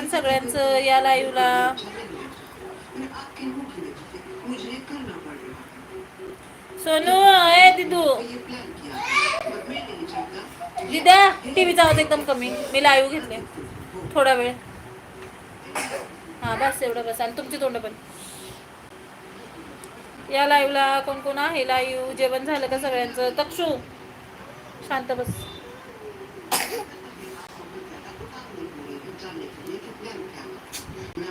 पण सगळ्यांचं या लाईव्हला सोनू ए दिदू. दिद्या टीव्हीचा आवाज एकदम कमी. मी लाईव्ह घेतले. थोडा वेळ. हा बस एवढं बस. आणि तुमची तोंड पण. या लाईव्हला कोण कोण आहे? लाईव्ह जेवण झालं का सगळ्यांचं? तक्षू. शांत बस.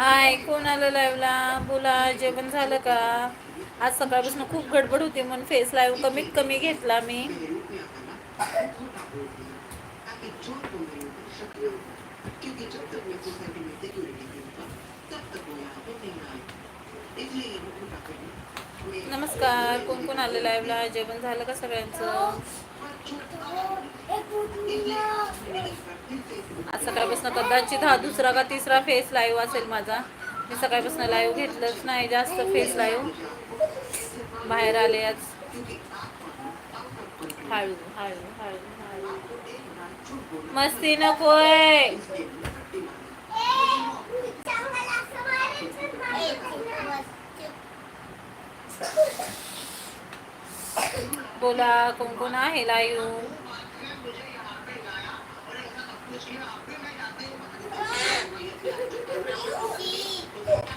हाय कोण आलं लाईव्हला बोला जेवण झालं का? आज सकाळपासून खूप गडबड होती म्हणून फेस लाईव्ह कमीत कमी घेतला मी. नमस्कार कोण कोण आलं लाईव्हला जेवण झालं का सगळ्यांचं? आज सकाळपासून कदाचित हा दुसरा का तिसरा फेस लाईव्ह असेल माझा. मी सकाळपासून लाईव्ह घेतलंच नाही जास्त फेस लाईव्ह बाहेर आले आज. हळू हळू हळू मस्ती नकोय. बोला कोण कोण आहे लाईव्ह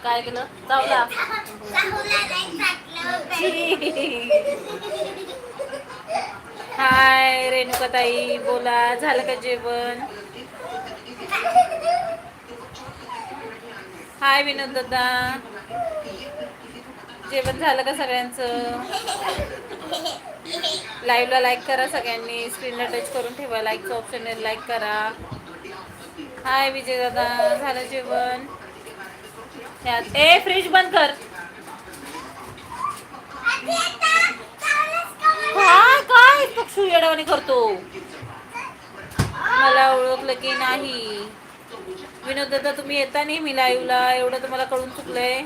काय केलं? चावला. हाय रेणुकाताई बोला. झालं का जेवण? हाय विनोद दादा जेवण झालं का सगळ्यांचं? लाईव्हला लाईक करा सगळ्यांनी. स्क्रीनला टच करून ठेवा. लाईकचं ऑप्शन आहे लाईक करा. हाय विजय दादा झालं जेवण? यात ए फ्रीज बंद कर. काय काय? पक्षू येडवणी करतो. मला ओळखलं की नाही. विनोद दादा तुम्ही येता नाही? मी लाईव्हला एवढं तुम्हाला कळून चुकलंय.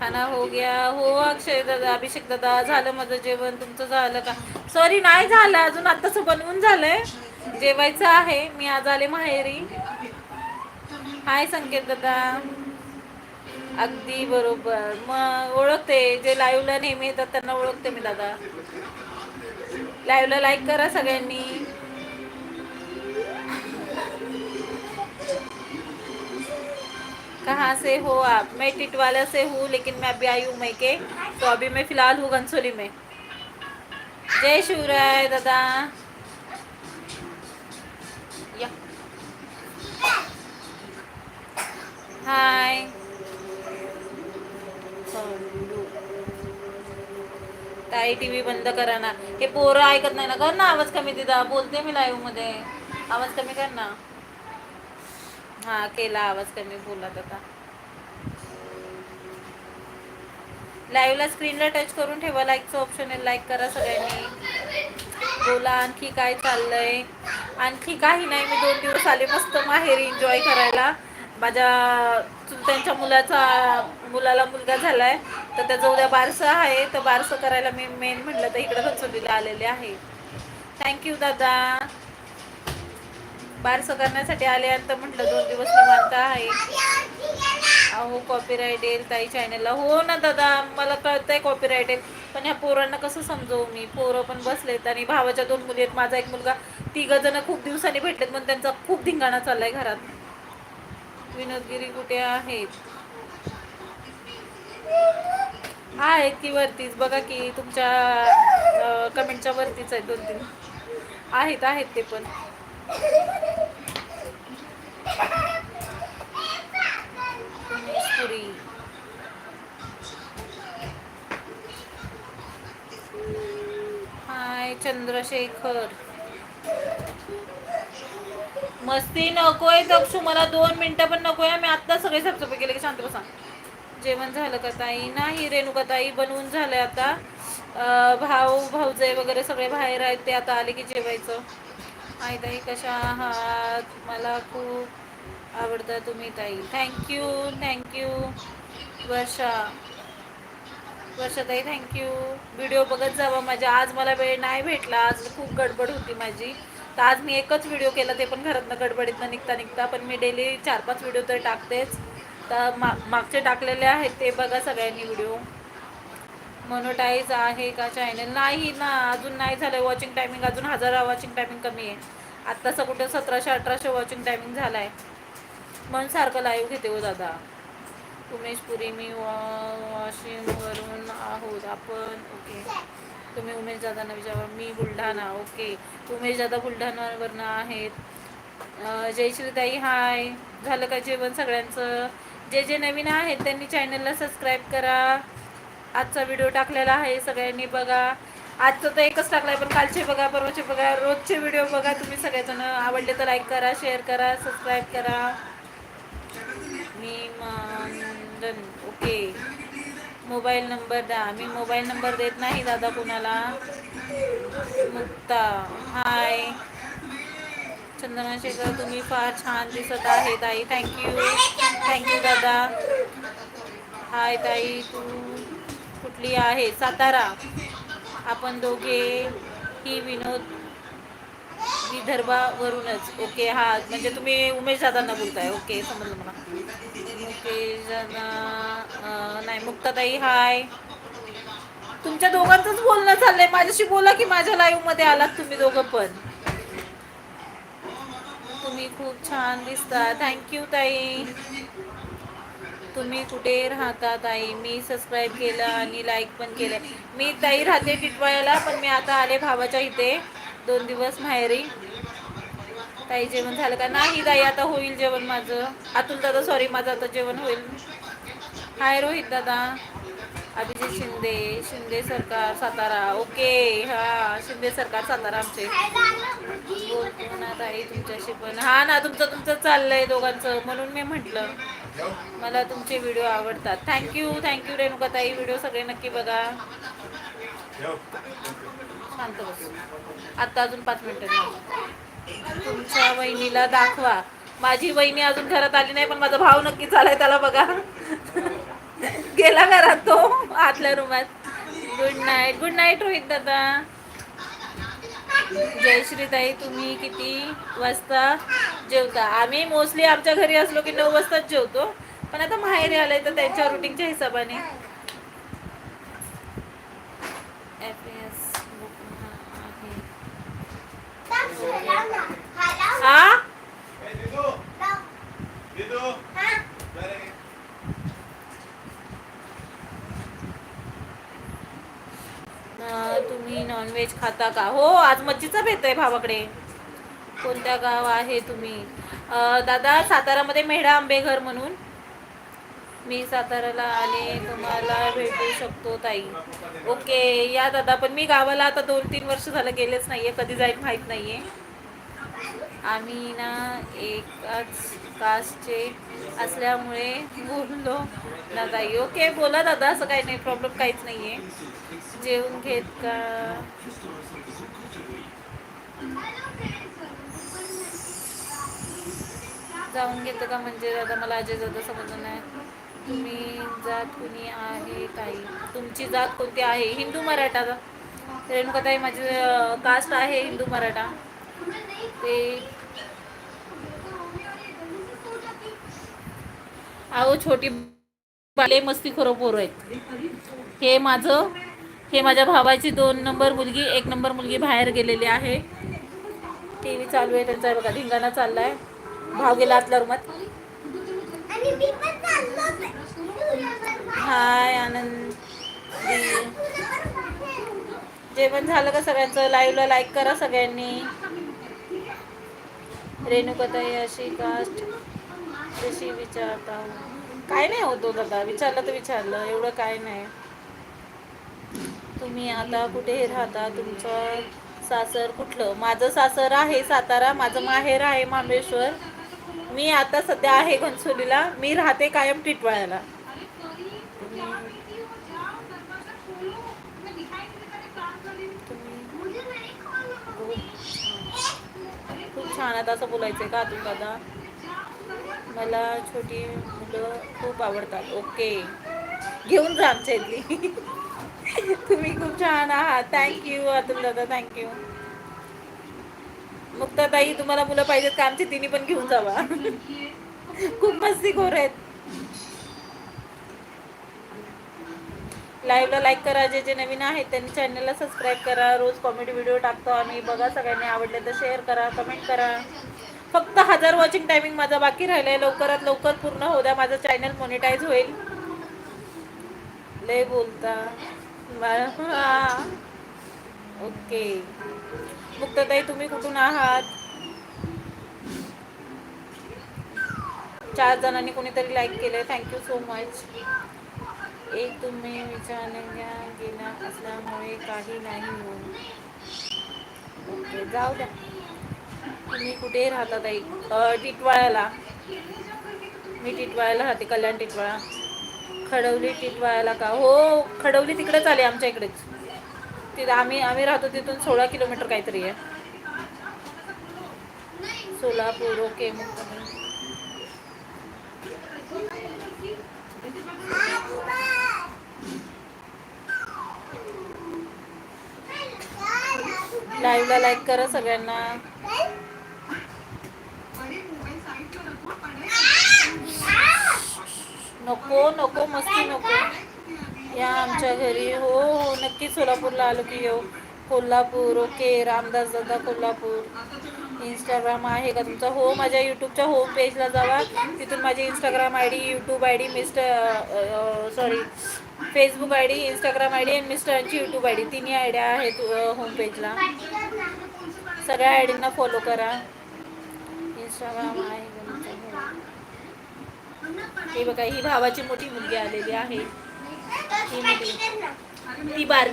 खाना हो गया. हो अक्षय दादा अभिषेक दादा. झालं माझं जेवण. तुमचं झालं का? सॉरी नाही झालं. अजून आत्ताच बनवून झालंय. जेवायचं आहे. मी आज आले माहेरी. हाय संकेत दादा. अगदी बरोबर. मग ओळखते. जे लाईव्हला नेहमी येतात त्यांना ओळखते मी दादा. लाईव्हला लाईक करा सगळ्यांनी. कहाँ से हो आप? मैं टिटवाला से हूँ लेकिन मैं अभी आई हूँ मैके. तो अभी मैं फिलहाल हूँ घनसोली में. जय शिवराय दादा. या. हाय ताई टी व्ही बंद करा ना. हे पोरं ऐकत नाही ना. कर ना आवाज कमी दिदा बोलते मी लाईव्हमध्ये. आवाज कमी कर ना. हा केला आवाज कमी. बोलत आता लाईव्हला स्क्रीनला टच करून ठेवा. लाईकचं ऑप्शन आहे. लाईक करा सगळ्यांनी. बोला आणखी काय चाललंय. आणखी काही नाही मी दोन दिवस आले मस्त माहेरी एन्जॉय करायला. माझ्या त्यांच्या मुलाचा मुलाला मुलगा झालाय तर त्याचं उद्या बारसं आहे तर बारसं करायला मी मेन म्हटलं तर इकडं घनसोलीला आलेले आहे. थँक्यू दादा. बारसं करण्यासाठी आले आणि तर म्हटलं दोन दिवस निवांत आहे. अहो कॉपीराईट येईल ताई चॅनलला हो ना दादा मला कळतंय कॉपीराईट येईल. पण ह्या पोरांना कसं समजवू मी? पोरं पण बसलेत आणि भावाच्या दोन मुली आहेत. माझा एक मुलगा तिघ जण खूप दिवसांनी भेटलेत पण त्यांचा खूप धिंगाणा चाललाय घरात. विनोदगिरी कुठे आहेत आहेत की वरतीच? बघा की तुमच्या कमेंटच्या वरतीच आहेत दोन तीन आहेत आहेत ते पण पुरी हाय चंद्रशेखर. मस्ती नकोय दक्षू मला दोन मिनिटं पण नकोय मी आत्ता सगळे साफसफाई केले की शांत बसा. जेवण झालं का ताई? नाही रेणुका ताई बनवून झालंय आता. भाऊ भाऊजे वगैरे सगळे बाहेर आहेत ते आता आले की जेवायचं. आई ताई कशा आहात? मला खूप आवडतं तुम्ही ताई. Thank you thank you Varsha. Varshatai thank you video बघत जावा माझ्या. आज मला वेळ नाही भेटला. आज खूप गडबड होती माझी. तर आज मी एकच व्हिडिओ केला ते पण घरातनं गडबडीतनं निघता निघता पण मी डेली चार पाच व्हिडिओ तर टाकतेच. तर मा मागचे टाकलेले आहेत ते बघा सगळ्यांनी व्हिडिओ मोनोटाईज आहे का चॅनल नाही ना अजून नाही झालं वॉचिंग टायमिंग अजून हजार वॉचिंग टायमिंग कमी आहे. आत्ताचं कुठं सतराशे अठराशे वॉचिंग टायमिंग झाला आहे म्हणून सारखं लाईव्ह घेते हो दादा. उमेश पुरी मी वॉ- वाशिमवरून आहोत. आपण ओके. तुम्ही उमेश दादांना विचारा. मी बुलढाणा ओके. उमेश दादा बुलढाणावरनं आहेत. जयश्रीताई हाय. झालं का जेवण सगळ्यांचं? जे जे नवीन आहेत त्यांनी चॅनलला सबस्क्राईब करा. आजचा व्हिडिओ टाकलेला आहे सगळ्यांनी बघा. आजचं तर एकच टाकलाय पण कालचे बघा परवाचे बघा रोजचे व्हिडिओ बघा. तुम्ही सगळेजण आवडले तर लाईक करा शेअर करा सबस्क्राईब करा. मी मानधन ओके मोबाईल नंबर द्या. मी मोबाईल नंबर देत नाही दादा कुणाला. मुक्ता हाय चंदना शेखर तुम्ही फार छान दिसत आहे ताई थँक्यू थँक्यू दादा. हाय ताई. तू कुठली आहे? सातारा. आपण दोघे ही विनोद विदर्भावरूनच. ओके हा. म्हणजे तुम्ही उमेश दादांना बोलताय. ओके समजलं मला. नाही मुक्ताताई हाय. तुमच्या दोघांचंच बोलणं चाललंय माझ्याशी बोला की माझ्या लाईव्हमध्ये आलात तुम्ही दोघं पण. तुम्ही खूप छान दिसता. थँक्यू ताई. तुम्ही कुठे राहता ताई? मी सबस्क्राईब केलं आणि लाईक पण केलं. मी ताई राहते टिटवाळ्याला पण मी आता आले भावाच्या इथे. दोन दिवस माहेरी. ताई जेवण झालं का? नाही ताई आता होईल जेवण माझं. अतुल दादा सॉरी माझं आता जेवण होईल. हाय रोहित दादा. अभिजित शिंदे शिंदे सरकार सातारा. ओके हा शिंदे सरकार सातारा आमचे. बोलतो ना ताई तुमच्याशी पण. हा ना तुमचं तुमचं चाललंय दोघांचं. म्हणून मी म्हटलं. मला तुमचे व्हिडिओ आवडतात. थँक्यू थँक्यू रेणुका ताई. व्हिडिओ सगळे नक्की बघा. शांत बस. आत्ता अजून पाच मिनिटं तुमच्या वहिनीला दाखवा. माझी वहिनी अजून घरात आली नाही पण माझा भाव नक्की चालाय त्याला बघा. गेला घरात तो आतल्या रूमात. Good night good night Rohit दादा. जयश्रीताई तुम्ही किती वाजता जेवता? आम्ही मोस्टली आमच्या घरी असलो की नऊ वाजताच जेवतो. पण आता माहेरी आलंय तर त्यांच्या रुटीनच्या हिशोबाने. तुम्ही नॉनव्हेज खाता का? हो आज मच्छीचा भेट आहे भावाकडे. कोणत्या गाव आहे तुम्ही? दादा सातारामध्ये मेढा आंबेघर म्हणून. मी साताराला आले तुम्हाला भेटू शकतो ताई. ओके या दादा पण मी गावाला आता दोन तीन वर्ष झालं गेलेच नाही आहे कधी जाईल माहीत नाही आहे आम्ही ना एकाच कास्टचे असल्यामुळे बोललो ना ताई. ओके बोला दादा असं काही नाही प्रॉब्लेम काहीच नाही आहे जेवून घेत का? जाऊन घेतं का म्हणजे दादा? मला अजय दादा समजलं नाही. तुम्ही जात कुणी आहे ताई तुमची जात कोणती आहे? हिंदू मराठा रेणुकाताई माझी कास्ट आहे हिंदू मराठा. ते अहो छोटी बाले मस्ती खरं पोरं आहेत. हे माझं हे माझ्या भावाची दोन नंबर मुलगी एक नंबर मुलगी बाहेर गेलेली आहे. टी व्ही चालू आहे त्यांचा बघा धिंगाणा चाललाय. भाव गेला आतल्या रूमात. हाय आनंद जेवण झालं का सगळ्यांचं? लाईव्हला लाईक करा सगळ्यांनी. रेणुकताई अशी कास्ट जशी विचारता. काय नाही होतो हो दादा विचारलं तर विचारलं एवढं काय नाही. तुम्ही आता कुठे राहता? तुमचं सासर कुठलं? माझं सासर आहे सातारा माझं माहेर आहे महाबळेश्वर मी आता सध्या आहे घनसोलीला. मी राहते कायम टिटवाळ्याला. खूप छान आता असं बोलायचंय का अजून दादा? मला छोटी मुलं खूप आवडतात. ओके. घेऊन जा आमच्या इथली. तुम्ही खूप छान आहात. थँक्यू अतुल दादा. थँक्यू मुक्ताताई तुम्हाला मुलं पाहिजेत का? आमची तिन्ही पण घेऊन जावा. खूप मस्ती खोर आहेत. लाईव्हला लाईक करा जे जे नवीन आहेत त्यांनी चॅनलला सबस्क्राईब करा. रोज कॉमेडी व्हिडिओ टाकतो आम्ही. बघा सगळ्यांनी आवडले तर शेअर करा कमेंट करा. फक्त हजार वॉचिंग टायमिंग माझा बाकी राहिलाय. लवकरात लवकर पूर्ण होऊ द्या. माझं चॅनल मोनिटाईज होईल. लय बोलता. बा- हा. ओके मुक्तताई तुम्ही कुठून आहात? चार जणांनी कोणीतरी लाईक केलंय. थँक्यू सो मच एक तुम्ही विचारण्या गेला असल्यामुळे काही नाही हो. ओके जाऊ द्या. तुम्ही कुठे राहता ताई? टिटवाळ्याला. मी टिटवाळ्याला राहते कल्याण टिटवाळा. खडवली टिटवाळ्याला का? हो खडवली तिकडेच आले आमच्या इकडेच. तिथं आम्ही आम्ही राहतो तिथून सोळा किलोमीटर काहीतरी आहे. सोलापूर ओके लाईव्हला लाईक करा सगळ्यांना. नको नको मस्ती नको. या आमच्या घरी. हो हो नक्की सोलापूरला आलो की येऊ. कोल्हापूर ओके रामदास दादा कोल्हापूर. इंस्टाग्राम आहे का तुमचा? हो माझ्या यूट्यूबच्या होम पेजला जावा. तिथून माझी Instagram I D YouTube I D mister sorry Facebook I D Instagram I D आणि मिस्टरांची यूट्यूब आय डी तिन्ही आयडिया आहेत होम पेजला सगळ्या आय डींना फॉलो करा. इंस्टाग्राम आहे का हो. हे बघा ही भावाची मोठी मुलगी आलेली आहे. ती बार.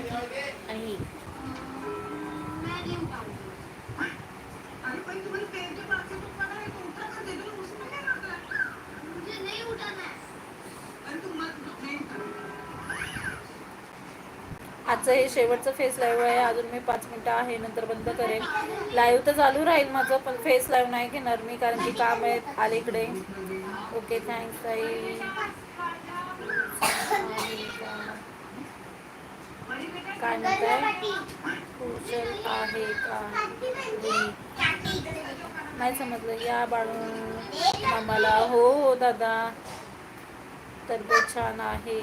आणि आजचं हे शेवटचं फेस लाईव्ह आहे. अजून मी पाच मिनटं आहे. नंतर बंद करेन. लाईव्ह तर चालू राहील माझं पण फेस लाईव्ह नाही घेणार मी कारण की काम आहेत. आले इकडे. ओके थँक्स ताई काय म्हणताय? कुशल आहे का? नाही समजलं. या बाळू आम्हाला. हो हो दादा. तब्येत छान आहे.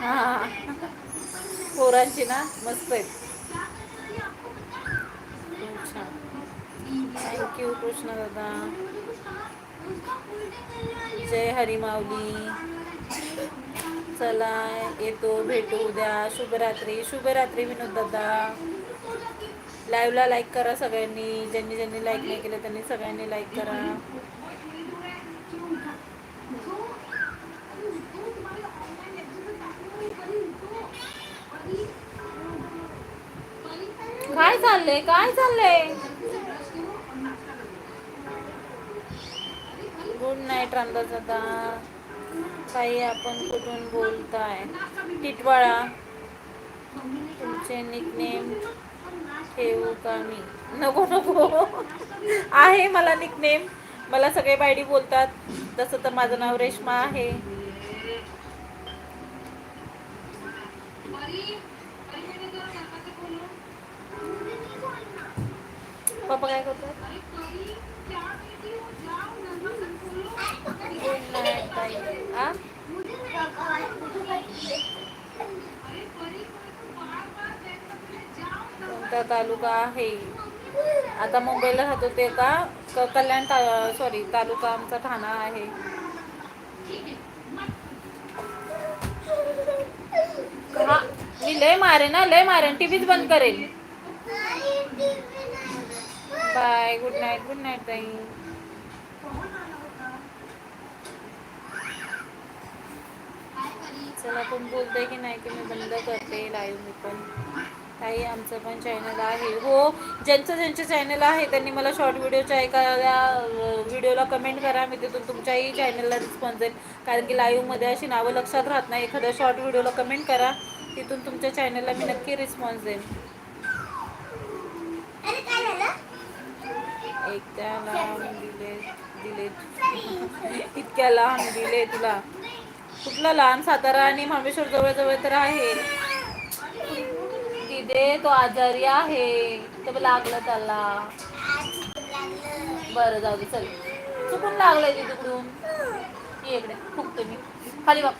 हां. पोरांची ना? मस्त आहेत. खूप छान. थँक्यू कृष्ण दादा. जय हरी माऊली. चला येतो भेटू उद्या. शुभरात्री. शुभरात्री विनोद दादा. लाईव्हला लाईक करा सगळ्यांनी. ज्यांनी ज्यांनी लाईक नाही केलं त्यांनी सगळ्यांनी लाईक करा. काय चाललंय? काय चाललंय? गुड नाईट रामदास दादा. काही आपण कुठून बोलताय? टिटवाळा. तुमचे निकनेम ठेवू का मी? नको नको. आहे मला निकनेम मला सगळे बायडी बोलतात. तसं तर माझं नाव रेश्मा आहे. पप्पा काय करतात गुड नाईट ताई आ आता तालुका आहे. आता मुंबईला राहतो ते का कल्याण सॉरी तालुका आमचा ठाणा आहे. हा मी लय मारे ना लय मारेन टीव्हीच बंद करेल bye good night good night ताई. चला कोण बोलतंय की नाही की मी बंद करते लाईव्ह मी पण. ताई आमचं पण चॅनल आहे. हो ज्यांचं ज्यांचं चॅनल आहे त्यांनी मला शॉर्ट व्हिडिओच्या एखाद्या व्हिडिओला कमेंट करा. मी तिथून तुमच्याही चॅनलला रिस्पॉन्स देईल कारण की लाईव्हमध्ये अशी नावं लक्षात राहत नाही. एखाद्या शॉर्ट व्हिडिओला कमेंट करा. तिथून तुमच्या चॅनलला मी नक्की रिस्पॉन्स देईन. एक त्या लहान दिले दिले. इतक्या लहान दिले तुला. कुठला लहान सातारा आणि मामेश्वर जवळ जवळ तर आहे. दे तो आजारी आहे. तर लागलं त्याला. बरं जाऊ दे चल. चुकून लागलंय ते तिकडून. ये इकडे फुकतो मी. खाली बाप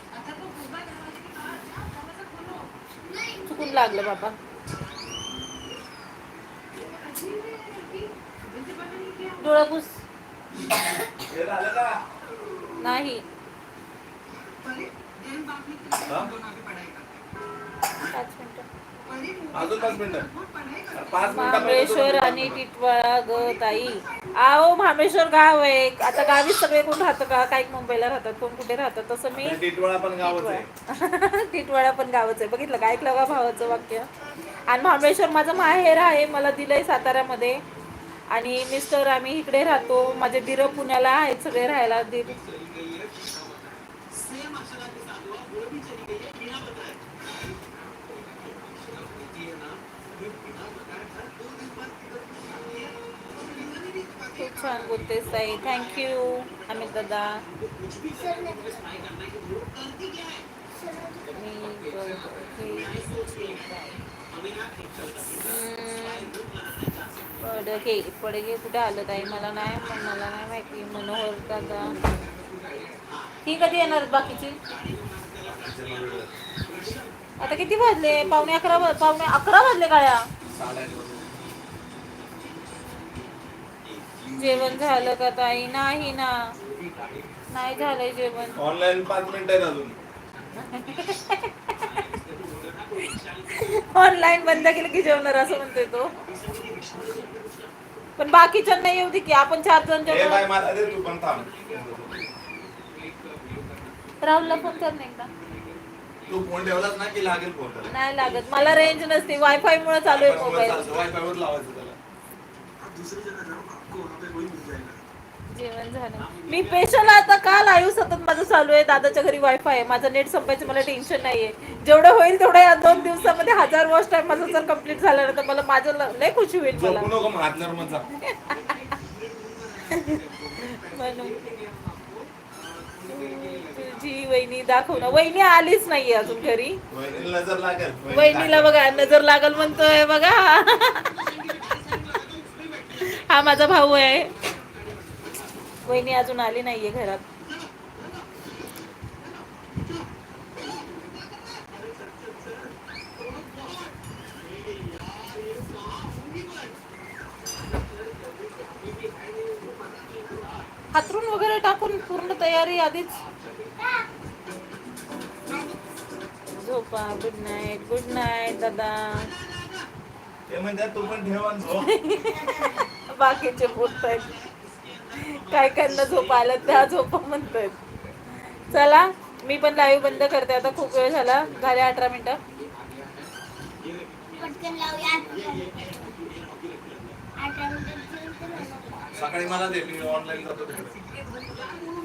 चुकून लागलं बाबा. डोळा पुस. नाही. पाच मिनिटं. अजून पाच मिनिटं. पाच महाबळेश्वर आणि टिटवाळा ग ताई. आओ महाबळेश्वर गाव आहे आता गावी सगळे कोण राहतं का? काही मुंबईला राहतात कोण कुठे राहतात? तसं मी टिटवाळा पण गावच आहे. टिटवाळा. पण गावच आहे. बघितलं का? ऐकलं का भावाचं वाक्य? आणि महाबळेश्वर माझं माहेर आहे. मला दिलंय साताऱ्यामध्ये. आणि मिस्टर आम्ही इकडे राहतो. माझे धीर पुण्याला आहेत सगळे राहायला. छान बोलतेस ताई थँक्यू अमित दादा मी पडके घे कुठे आलं ताई? मला नाही मला नाही माहिती. मनोहर दादा. ही कधी येणार बाकीची? आता किती वाजले? पावणे अकरा पावणे अकरा वाजले काळ्या जेवण झालं का ताई? नाही ना. नाही झालंय जेवण. ऑनलाईन पाच मिनिटं आहेत अजून. ऑनलाईन बंद केलं की जेवणार असं म्हणतोय तो. पण बाकीच्यांना येऊ दे की आपण चार जण हे बाय जेवणार मला दे तू पण थांब. राहुलला फोन कर ना एकदा. तू फोन ठेवलास ना की लागेल फोन त्याला? नाही लागत. मला रेंज नसते. वायफाय मुळे चालू आहे मोबाईल वायफाय वर लावायचं त्याला. जेवण झालं. मी स्पेशल आता का लाईव्ह सतत माझं चालू आहे दादाच्या घरी वायफाय आहे. माझं नेट संपायचं मला टेन्शन नाहीये. जेवढं होईल तेवढं या दोन दिवसामध्ये हजार वॉच टाइम माझं जर कंप्लीट झालं ना तर मला माझं लय खुशी होईल मला. म्हणून. तुझी वहिनी दाखव ना. वहिनी आलीच नाहीये अजून घरी. वहिनीला. बघा नजर लागल म्हणतोय बघा. हा माझा भाऊ आहे. वहिनी अजून आली नाहीये घरात. हातरून वगैरे टाकून पूर्ण तयारी आधीच. झोपा गुड नाईट गुड नाईट दादा. ते म्हणतात तू पण ठेव. बाकीचे बोलतायत. काय कायना झोप आलं त्या झोपा म्हणतायत चला मी पण लाईव्ह बंद करते आता खूप वेळ झाला. झाले अठरा मिनिटं. सकाळी मला दे मी ऑनलाईन जातो.